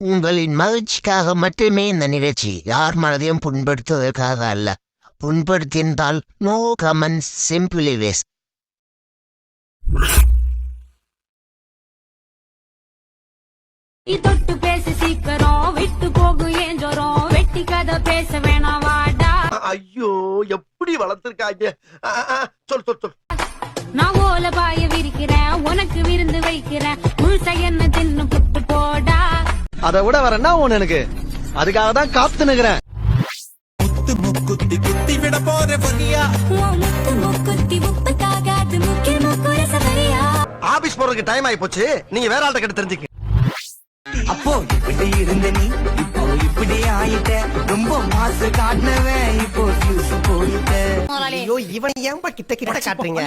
உங்களின் மகிழ்ச்சிக்காக மட்டுமே இந்த நிகழ்ச்சி யார் மனதையும் புண்படுத்துவதற்காக அல்ல. புண்படுத்தியிருந்தால் நோ கமெண்ட்ஸ் சிம்பிளி வேஸ்ட் தொட்டு பேசி சீக்கிரம் விட்டு போகும் ஏன் ஜோரம்? வெட்டி கதை பேச வேணாம் வாடா ஐயோ எப்படி வளர்த்திருக்காங்க சொல் சொல் சொல் நான் ஓல பாய விரிக்கிறேன் உனக்கு விருந்து வைக்கிறேன். முழுசா என்ன தின்னு அதை விட வேற என்ன ஒண்ணு எனக்கு? அதுக்காக தான் காத்து நிக்கிறேன் உன் முத்து முக்குத்தி முப்பத்தாகாது முக்கியமா குறை சபரியா ஆபீஸ் போறதுக்கு டைம் ஆயி போச்சு நீங்க வேற ஆள்கிட்ட கிட்ட தெரிஞ்சுக்க அப்போ இப்படி இருந்த நீ இப்போ இப்படி ஆயிட்ட. ரொம்ப மாசு காட்டினவன் இப்போ போயிட்ட. ஐயோ இவன் ஏன்பா கிட்ட கிட்ட காட்டுறீங்க?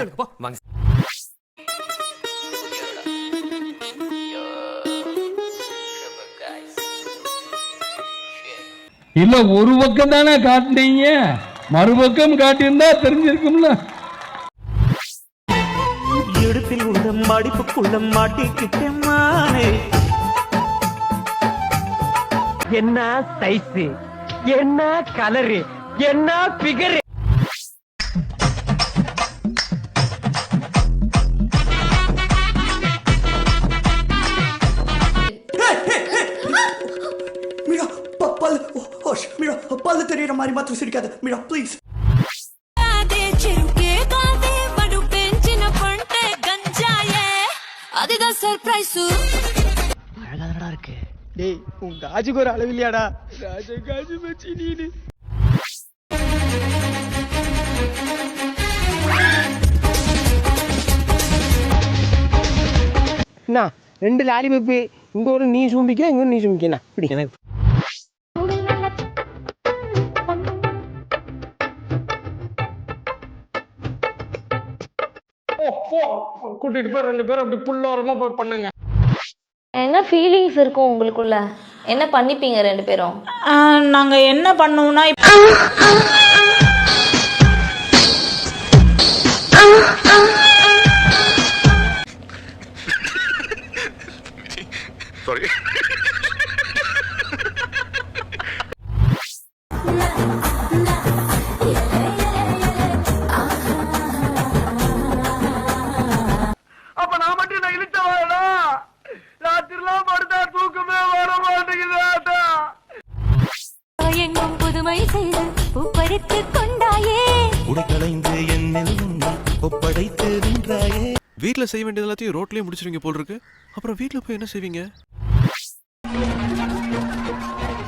இல்ல ஒரு பக்கம் தானே காட்டுனீங்க. மறுபக்கம் காட்டியிருந்தா தெரிஞ்சிருக்கும்ல. இடுப்பில் உள்ள மடிப்புக்குள்ள மாட்டிக்கிட்டேன் மானே. என்ன சைஸ் என்ன கலரு என்ன பிகர் கோஷ் மீரா பல்லு தெரியற மாதிரி மாத்திரம் சிரிக்காத. மீரா ப்ளீஸ் அதுதான் சர்ப்ரைஸ் அழகாதடா ஒரு அளவு இல்லையாடா? ராஜா காஜு மச்சி நீனு. ரெண்டு லாலிபப்பு இங்கே ஒரு நீ சும்பிக்க இங்க ஒரு நீ சும்பிக்கண்ணா இப்படி எனக்கு கூட்டிட்டு போய் ரெண்டு பேரும் அப்படி புல்லோரமா போய் பண்ணுங்க. என்ன ஃபீலிங்ஸ் இருக்கும் உங்களுக்குள்ள? என்ன பண்ணிப்பீங்க ரெண்டு பேரும்? நாங்க என்ன பண்ணுவோம்னா பூப்பறித்து கொண்டாயே. உடைக்கலைந்து என்னில் உன்னை ஒப்படைத்து நின்றாயே வீட்ல செய்ய வேண்டியது எல்லாத்தையும் ரோட்லயே முடிச்சிருவீங்க போல் இருக்கு அப்புறம் வீட்ல போய் என்ன செய்வீங்க?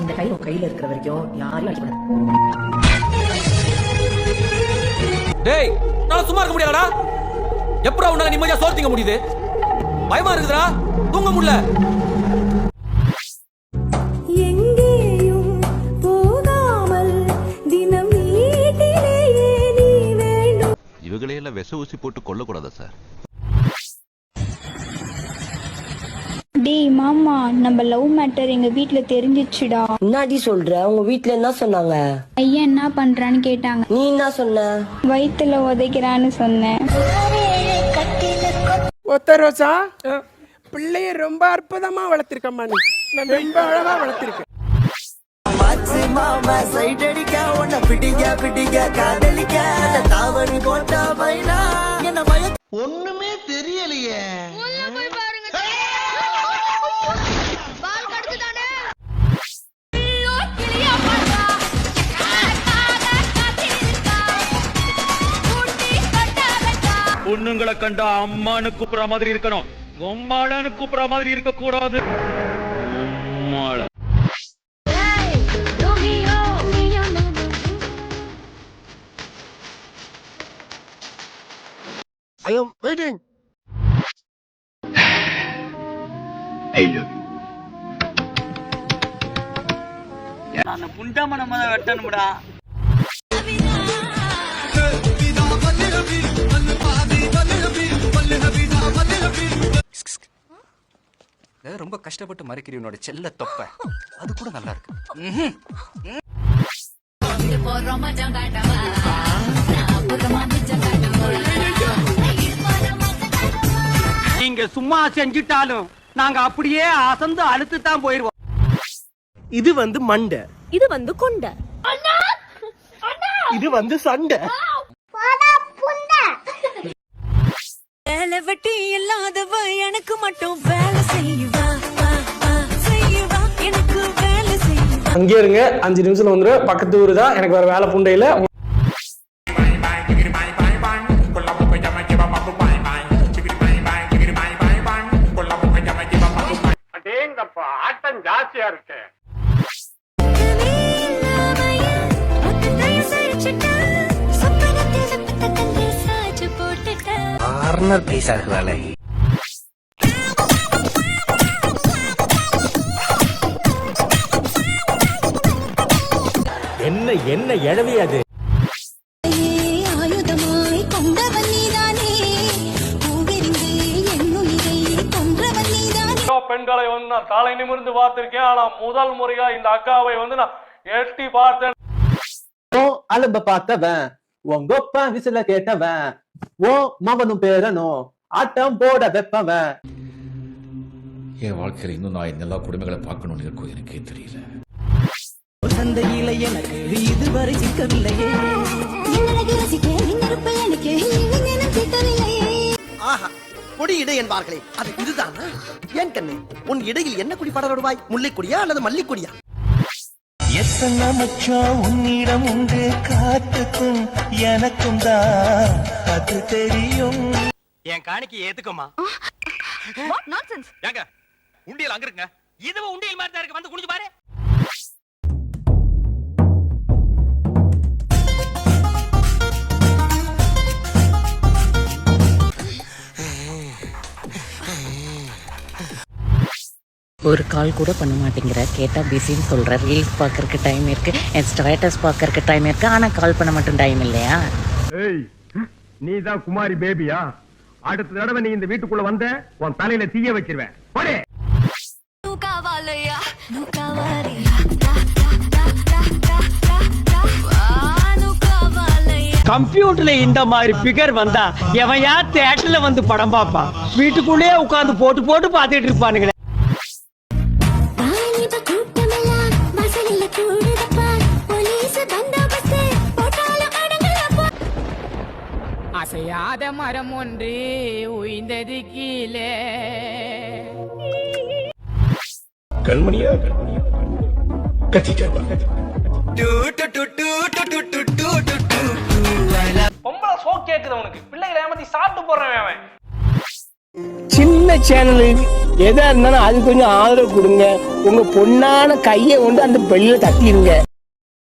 இந்த கை உன் கையில இருக்கிற வரைக்கும் யாரையும் அடிக்கூடாது டேய் நான் சும்மா இருக்க முடியாதா எப்படா உன்னால நிம்மதியா சோறு திங்க முடியுது? பயமா இருக்குதுடா. தூங்க முடியல. ஊசி போட்டு கொல்லக்கூடாதா சார்? டேய் மாமா நம்ம லவ் மேட்டர் எங்க வீட்ல தெரிஞ்சிச்சுடா. என்னடி சொல்ற? உங்க வீட்ல என்ன சொன்னாங்க? ஐயன் என்ன பண்றான்னு கேட்டாங்க. நீ என்ன சொன்ன? வயித்துல உதைக்கிறான்னு சொன்னேன். ஒத்த ரோசா பிள்ளைய ரொம்ப அற்புதமா வளர்த்திருக்கம்மா நீ. ரொம்ப அழகா வளர்த்திருக்கேன் மாச்சு மாமா சைட் அடிக்க உன்னை பிடிக்க பிடிக்க காதலிக்க. தாவணி போட்ட பைனா என்ன பய ஒண்ணுமே தெரியலையே. பொண்ணுங்களை கண்டா அம்மானு கூப்பிடுற மாதிரி இருக்கணும். பொம்மாளன்னு கூப்பிடுற மாதிரி இருக்க கூடாது ஐ எம் வெயிட்டிங் அந்த புண்டம நம்ம வெட்டணும்டா. ரொம்ப கஷ்டப்பட்டு மறைக்கிறீ உன்னோட செல்ல தொப்ப. அது கூட நல்லா இருக்கு. சும்மா செஞ்சுட்டாலும் நாங்க அப்படியே அசந்து அழுத்து தான் போயிருவோம். இது வந்து மண்டை. இது வந்து கொண்ட. இது வந்து சண்டை. வேலை வெட்டி இல்லாதவ எனக்கு மட்டும் வேலை செய்வா அங்கே இருங்க அஞ்சு நிமிஷத்துல வந்துடும் பக்கத்து ஊரு தான். எனக்கு வேற வேலை புண்டையில. கார்னர் பீஸ் ஆகுறாளே என்ன என்ன எழவி அது? பெண்களை வந்து நான் தலை நிமிர்ந்து பார்த்திருக்கேன். ஆனா முதல் முறையா இந்த அக்காவை வந்து நான் எட்டி பார்த்தேன். அலும்ப பார்த்தவன். உங்க அப்பா விசில கேட்டவன் ஓ மவனும் பேரனும் ஆட்டம் போட வைப்பவன். என் வாழ்க்கையில இன்னும் நான் எல்லா குடும்பங்களை பார்க்கணும்னு இருக்கோ எனக்கே தெரியல. சந்தையில எனக்கு இதுவரை சிக்கவில்லையே. ஆஹா கொடி இடை என்பார்களே அது இதுதானா? ஏன் கண்ணு உன் இடையில் என்ன குடி படர விடுவாய் முல்லை கொடியா அல்லது மல்லிக்கொடியா? எத்தனை மச்சம் உன்னிடம் உண்டு காத்துக்கும் எனக்கும் தான் அது தெரியும் என் காணிக்கு ஏத்துக்கோமா நான்சென்ஸ் ஏங்க உண்டியல் அங்க இருக்குங்க இதுவும் உண்டியல் மாதிரி தான் இருக்கு வந்து குடிச்சு பாரு ஒரு கால் கூட பண்ண மாட்டேங்கிற. கேட்டால் பிஸின்னு சொல்கிற ரீல்ஸ் பார்க்கறக்கு டைம் இருக்குது என் ஸ்டேட்டஸ் பார்க்கறக்கு டைம் இருக்குது ஆனால் கால் பண்ண மட்டும் டைம் இல்லையா? ஏய் நீ தான் குமாரி பேபியா அடுத்த தடவை நீ இந்த வீட்டுக்குள்ள வந்த உன் தலையில தீய வச்சிருவேன். கம்ப்யூட்டர்ல இந்த மாதிரி பிகர் வந்தா எவன் யா தேட்டர்ல வந்து படம் பாப்பா வீட்டுக்குள்ளேயே உட்காந்து போட்டு போட்டு பாத்துட்டு இருப்பானுங்க அசையாத மரம் ஒன்று உயிந்தது கீழே. கண்மணியா? கண்மணியா பொம்பளை சோ கேக்குது உனக்கு பிள்ளைகளை ஏமாத்தி சாப்பிட்டு போறேன் அவன். சின்ன சேனல். எதா இருந்தாலும் அது கொஞ்சம் ஆதரவு கொடுங்க. உங்க பொண்ணான கையை கொண்டு அந்த பெல்ல தட்டிடுங்க.